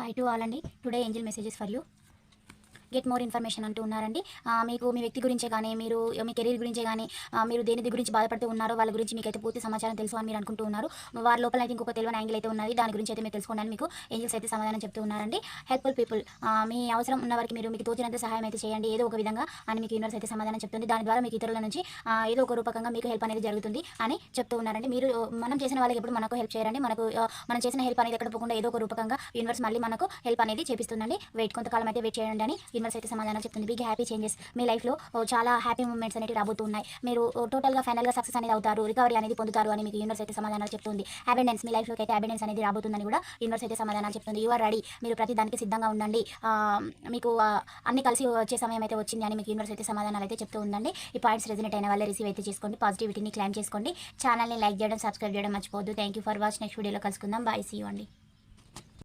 Hi to all అండి today angel messages for you get more information అంటూ ఉన్నారండి. మీకు మీ వ్యక్తి గురించే కానీ మీరు మీ కెరీర్ గురించే కానీ మీరు దేని గురించి బాధపడుతూ ఉన్నారో వాళ్ళ గురించి మీకైతే పూర్తి సమాచారం తెలుసు అని మీరు అనుకుంటూ ఉన్నారు. వారి లోపల అయితే ఇంకొక తెలియని యాంగిల్ అయితే ఉన్నది. దాని గురించి అయితే మీరు తెలుసుకోండి మీకు ఏంజిల్స్ అయితే సమాధానం చెప్తూ ఉన్నారండి. హెల్ప్ఫుల్ పీపుల్ మీ అవసరం ఉన్న వారికి మీరు మీకు తోచినంత సహాయం అయితే చేయండి. ఏదో ఒక విధంగా అని మీకు యూనివర్స్ అయితే సమాధానం చెప్తుంది. దాని ద్వారా మీకు ఇతరుల నుంచి ఏదో ఒక రూపకంగా మీకు హెల్ప్ అనేది జరుగుతుంది అని చెప్తూ ఉన్నారండి. మీరు మనం చేసిన వాళ్ళకి ఎప్పుడు మనకు హెల్ప్ చేయాలండి మనకు మనం చేసిన హెల్ప్ అనేది ఎక్కడ పోకుండా ఏదో ఒక రూపకంగా యూనివర్స్ మళ్ళీ మనకు హెల్ప్ అనేది చేపిస్తుందండి. వెయిట్ కొంతకాలం అయితే వెయిట్ చేయండి అని యూనివర్స్ అయితే సమాధానం చెప్తుంది. బిగ్ హ్యాపీ చేంజెస్ మీ లైఫ్లో చాలా హ్యాపీ మూమెంట్స్ అనేవి రాబోతున్నాయి. మీరు టోటల్గా ఫైనల్గా సక్సెస్ అనేది అవుతారు రికవరీ అనేది పొందుతారు అని మీకు యూనివర్స్ అయితే సమాధానాలు చెప్తుంది. అబెండెన్స్ మీ లైఫ్లోకి అయితే అబెండెన్స్ అనేది రాబోతుందని కూడా యూనివర్స్ అయితే సమాధానాలు చెప్తుంది. యూఆర్ రెడీ మీరు ప్రతి దానికి సిద్ధంగా ఉండండి. మీకు అన్ని కలిసి వచ్చే సమయం అయితే వచ్చింది అని మీకు యూనివర్స్ అయితే సమాధానాలు అయితే చెప్తూ ఉందండి. ఈ పాయింట్స్ రెజినెట్ అయిన వాళ్ళే రిసీవ్ అయితే చేసుకోండి. పాజిటివిటీని క్లైమ్ చేసుకోండి. ఛానల్ని లైక్ చేయడం సబ్స్క్రైబ్ చేయడం మర్చిపోవద్దు. Thank you for watch next వీడియోలో కలుసుకుందాం. బాయ్ సీ అండి.